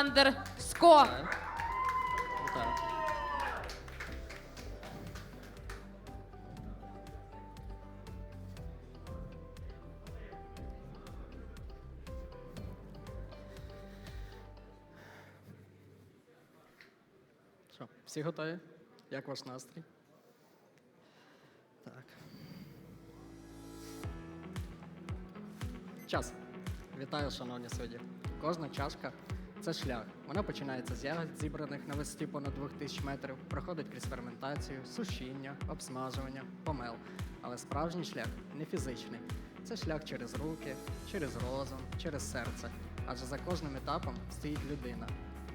Олександр Ско. Всі готові? Як ваш настрій? Так. Час. Вітаю, шановні судді. Кожна чашка це шлях. Вона починається з ягод, зібраних на висоті понад 2000 метрів, проходить крізь ферментацію, сушіння, обсмажування, помел. Але справжній шлях не фізичний. Це шлях через руки, через розум, через серце. Адже за кожним етапом стоїть людина.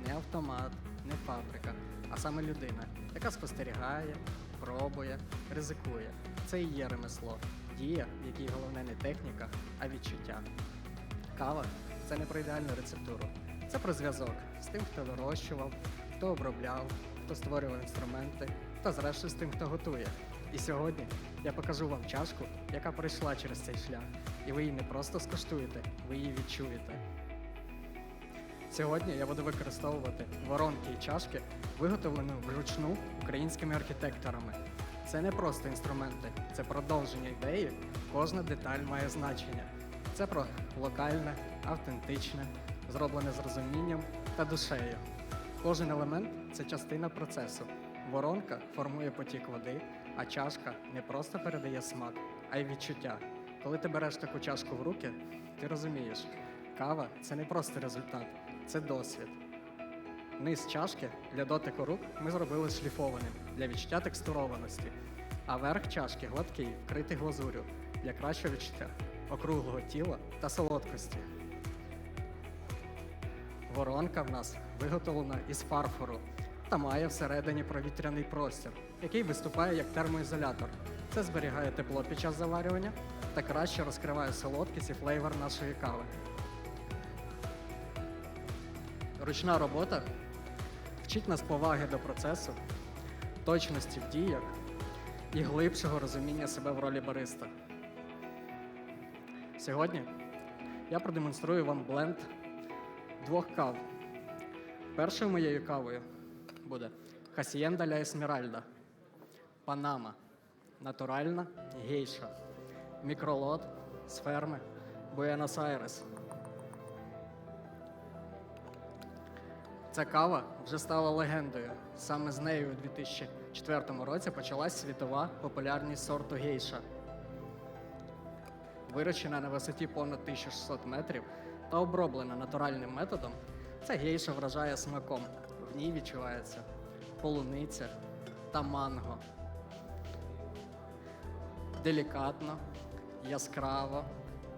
Не автомат, не фабрика, а саме людина, яка спостерігає, пробує, ризикує. Це і є ремесло. Дія, в якій головне не техніка, а відчуття. Кава це не про ідеальну рецептуру. Це про зв'язок з тим, хто вирощував, хто обробляв, хто створював інструменти, та зрештою з тим, хто готує. І сьогодні я покажу вам чашку, яка пройшла через цей шлях. І ви її не просто скуштуєте, ви її відчуєте. Сьогодні я буду використовувати воронки і чашки, виготовлені вручну українськими архітекторами. Це не просто інструменти, це продовження ідеї. Кожна деталь має значення. Це про локальне, автентичне, зроблене з розумінням та душею. Кожен елемент це частина процесу. Воронка формує потік води, а чашка не просто передає смак, а й відчуття. Коли ти береш таку чашку в руки, ти розумієш, кава це не просто результат, це досвід. Низ чашки для дотику рук ми зробили шліфованим для відчуття текстурованості, а верх чашки гладкий, вкритий глазурю для кращого відчуття округлого тіла та солодкості. Воронка в нас виготовлена із фарфору та має всередині провітряний простір, який виступає як термоізолятор. Це зберігає тепло під час заварювання та краще розкриває солодкість і флейвор нашої кави. Ручна робота вчить нас поваги до процесу, точності в діях і глибшого розуміння себе в ролі бариста. Сьогодні я продемонструю вам бленд двох кав. Першою моєю кавою буде Хасієнда ля Есмеральда, Панама, натуральна гейша, мікролот з ферми Буенос-Айрес. Ця кава вже стала легендою. Саме з нею у 2004 році почалась світова популярність сорту гейша. Вирощена на висоті понад 1600 метрів та оброблена натуральним методом, ця гейша вражає смаком. В ній відчувається полуниця та манго. Делікатно, яскраво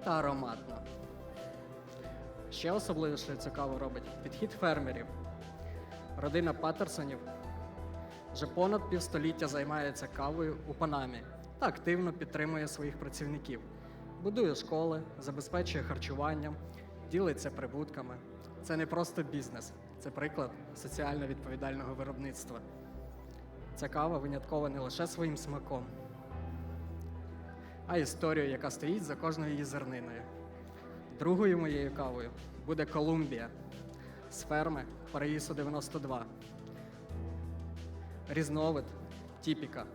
та ароматно. Ще особливішою цю каву робить підхід фермерів. Родина Паттерсонів вже понад півстоліття займається кавою у Панамі та активно підтримує своїх працівників, будує школи, забезпечує харчуванням, ділиться прибутками. Це не просто бізнес, це приклад соціально відповідального виробництва. Ця кава виняткова не лише своїм смаком, а історією, яка стоїть за кожною її зерниною. Другою моєю кавою буде Колумбія з ферми Параїсу 92. Різновид тіпіка.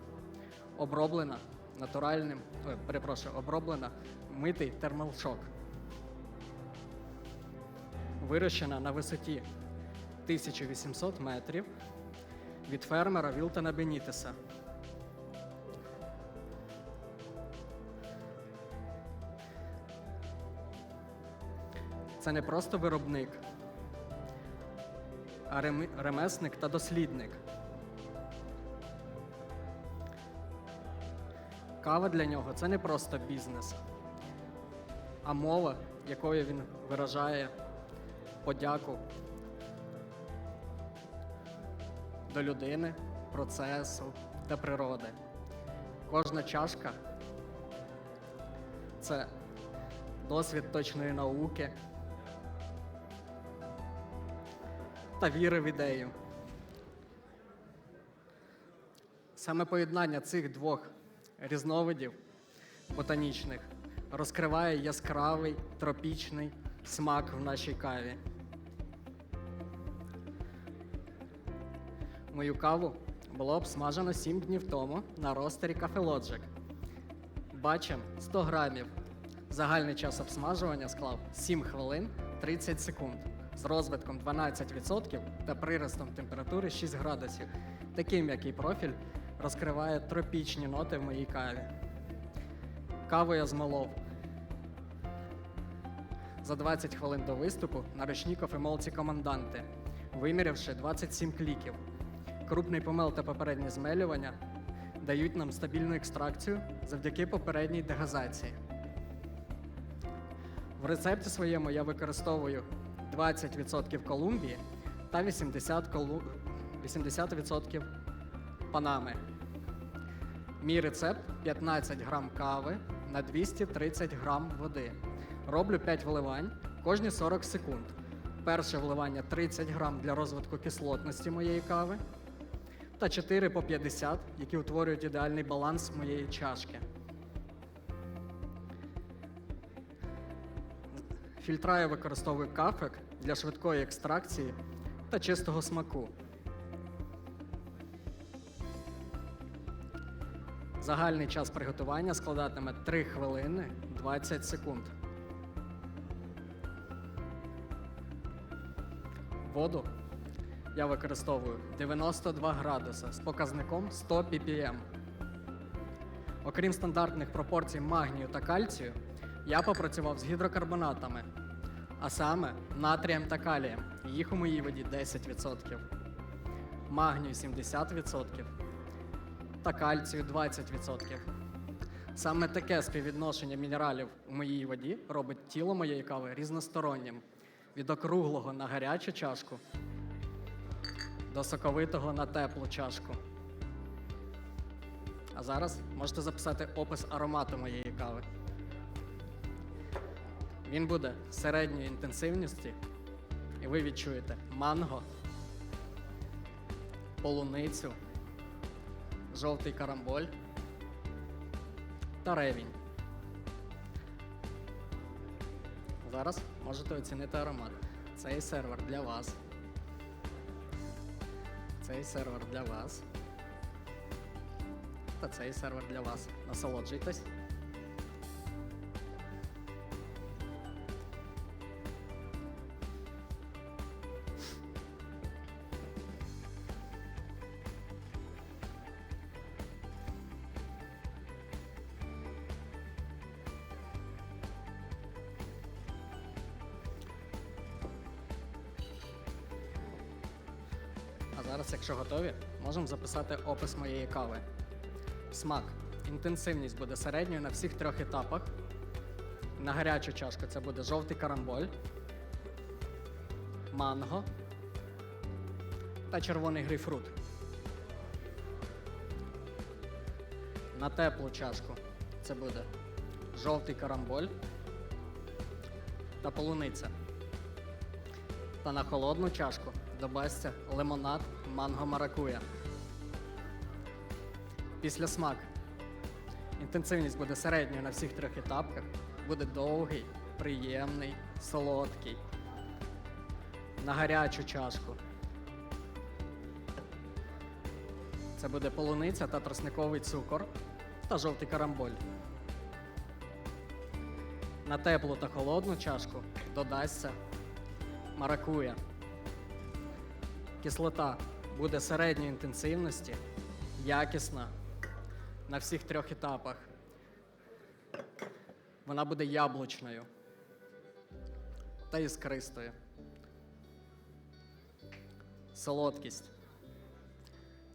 Оброблена натуральним, перепрошую, оброблена митий термалшок. Вирощена на висоті 1800 метрів від фермера Вілтона Бенітеса. Це не просто виробник, а ремесник та дослідник. Кава для нього це не просто бізнес, а мова, якою він виражає подяку до людини, процесу та природи. Кожна чашка це досвід точної науки та віри в ідею. Саме поєднання цих двох різновидів ботанічних розкриває яскравий тропічний смак в нашій каві. Мою каву було обсмажено 7 днів тому на ростері Cafe Logic. Бачимо 100 грамів. Загальний час обсмажування склав 7 хвилин 30 секунд з розвитком 12% та приростом температури 6 градусів. Такий м'який профіль розкриває тропічні ноти в моїй каві. Каву я змолов за 20 хвилин до виступу на ручній кофемолці команданти, вимірявши 27 кліків. Крупний помел та попереднє змелювання дають нам стабільну екстракцію завдяки попередній дегазації. В рецепті своєму я використовую 20% Колумбії та 80%, 80% Панами. Мій рецепт 15 грам кави на 230 грам води. Роблю 5 вливань кожні 40 секунд. Перше вливання 30 грам для розвитку кислотності моєї кави та 4 по 50, які утворюють ідеальний баланс моєї чашки. Фільтра я використовую кафек для швидкої екстракції та чистого смаку. Загальний час приготування складатиме 3 хвилини 20 секунд. Воду я використовую 92 градуси з показником 100 ppm. Окрім стандартних пропорцій магнію та кальцію, я попрацював з гідрокарбонатами, а саме натрієм та калієм. Їх у моїй воді 10%, магнію 70% та кальцію 20%. Саме таке співвідношення мінералів у моїй воді робить тіло моєї кави різностороннім від округлого на гарячу чашку до соковитого на теплу чашку. А зараз можете записати опис аромату моєї кави. Він буде середньої інтенсивності, і ви відчуєте манго, полуницю, жовтий карамболь та ревінь. Зараз можете оцінити аромат. Цей сервер для вас. Цей сервер для вас. Та цей сервер для вас. Насолоджуйтесь. Зараз, якщо готові, можемо записати опис моєї кави. Смак. Інтенсивність буде середньою на всіх трьох етапах. На гарячу чашку це буде жовтий карамболь, манго та червоний грейпфрут. На теплу чашку це буде жовтий карамболь та полуниця. Та на холодну чашку додасться лимонад манго маракуя. Після смак. Інтенсивність буде середньою на всіх трьох етапах. Буде довгий, приємний, солодкий. На гарячу чашку. Це буде полуниця та тросниковий цукор та жовтий карамболь. На теплу та холодну чашку додасться маракуя. Кислота буде середньої інтенсивності, якісна на всіх трьох етапах. Вона буде яблучною та іскристою. Солодкість.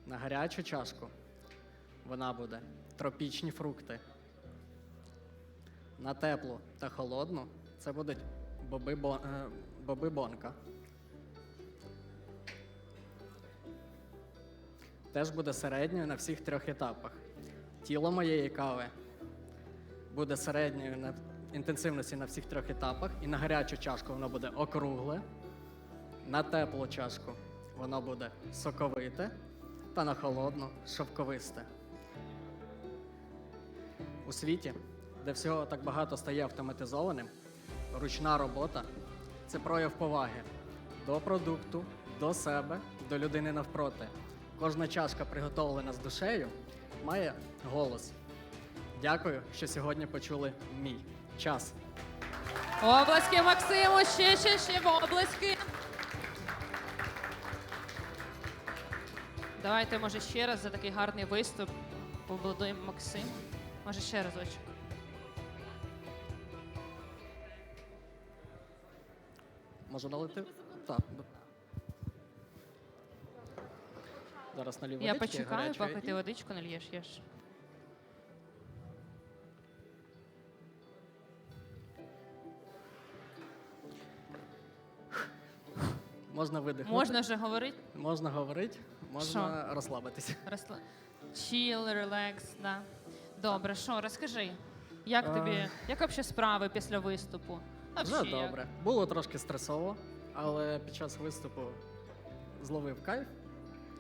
На гарячу чашку вона буде тропічні фрукти. На теплу та холодну це будуть боби, бон, е, боби бонка. Теж буде середньою на всіх трьох етапах. Тіло моєї кави буде середньою на інтенсивності на всіх трьох етапах, і на гарячу чашку воно буде округле, на теплу чашку воно буде соковите, та на холодну шовковисте. У світі, де всього так багато стає автоматизованим, ручна робота це прояв поваги до продукту, до себе, до людини навпроти. Кожна чашка, приготовлена з душею, має голос. Дякую, що сьогодні почули мій час. Обласки Максиму, ще, ще, ще обласки. Давайте, може, ще раз за такий гарний виступ побудуємо Максиму. Може, ще разочок. Можу налити? Так. Зараз налів Я почекаю, гарячої поки і- ти водичку нальєш, їж. Можна видихнути. Можна вже говорити? Можна говорити, можна розслабитися. Росла... Chill, релакс, да. Добре, що, розкажи, як А. тобі, як взагалі справи після виступу? А Вже взагалі, як? добре. Було трошки стресово, але під час виступу зловив кайф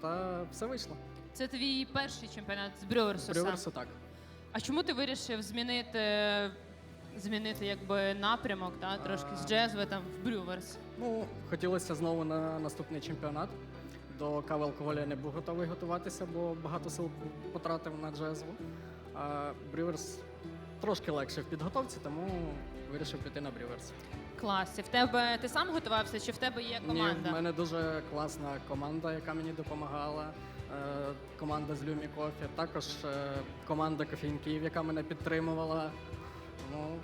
та все вийшло. Це твій перший чемпіонат з Брюверсу сам. Брюверсу так. А чому ти вирішив змінити, змінити якби напрямок, да, трошки з А. джезу там в Брюверс? Ну, хотілося знову на наступний чемпіонат. До кави алкоголю я не був готовий готуватися, бо багато сил потратив на джезву. А Брюверс трошки легше в підготовці, тому вирішив піти на Брюверс. Клас. І в тебе ти сам готувався, чи в тебе є команда? Ні, в мене дуже класна команда, яка мені допомагала. Е, команда з Люмі Кофі, також е, команда Київ, яка мене підтримувала. Ну,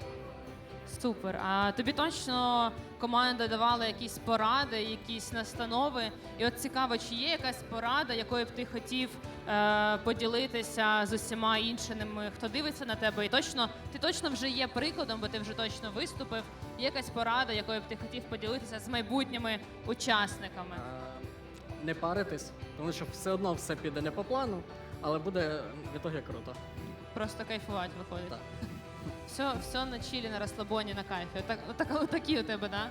Супер. А тобі точно команда давала якісь поради, якісь настанови. І от цікаво, чи є якась порада, якою б ти хотів е, поділитися з усіма іншими, хто дивиться на тебе, і точно ти точно вже є прикладом, бо ти вже точно виступив. Є якась порада, якою б ти хотів поділитися з майбутніми учасниками. е, не паритись, тому що все одно все піде не по плану, але буде в ітогі круто. Просто кайфувати виходить. Так. Все, все на чилі, на розслабоні, на кайфі. Отак, отак, отакі у тебе, да?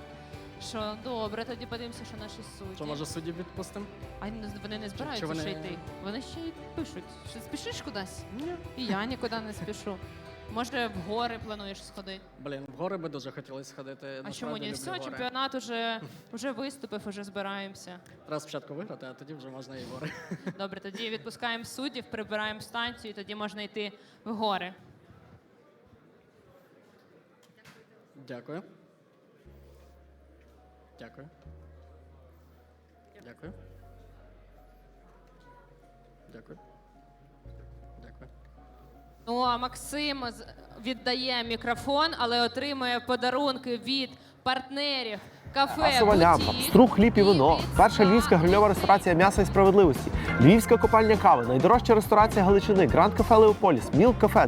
Що добре, тоді подивимося, що наші судді. Що може судді відпустимо? А вони не- вони не збираються вони- ще йти. Вони ще й пишуть. Що спішиш кудись? Ні. І я нікуди не спішу. Може, в гори плануєш сходити? Блін, в гори би дуже хотілося сходити. А насправді чому ні? люблю Все, гори. чемпіонат уже, уже виступив, уже збираємося. Треба спочатку виграти, а тоді вже можна і в гори. Добре, тоді відпускаємо суддів, прибираємо станцію, і тоді можна йти в гори. Дякую. Дякую. Дякую. Дякую. Дякую. Ну а Максим віддає мікрофон, але отримує подарунки від партнерів кафе Асова лямпа, струк, хліб і вино. Перша львівська грильова ресторація м'яса і справедливості. Львівська копальня кави, найдорожча ресторація Галичини, Гранд Кафе Леополіс, Мілк Кафе,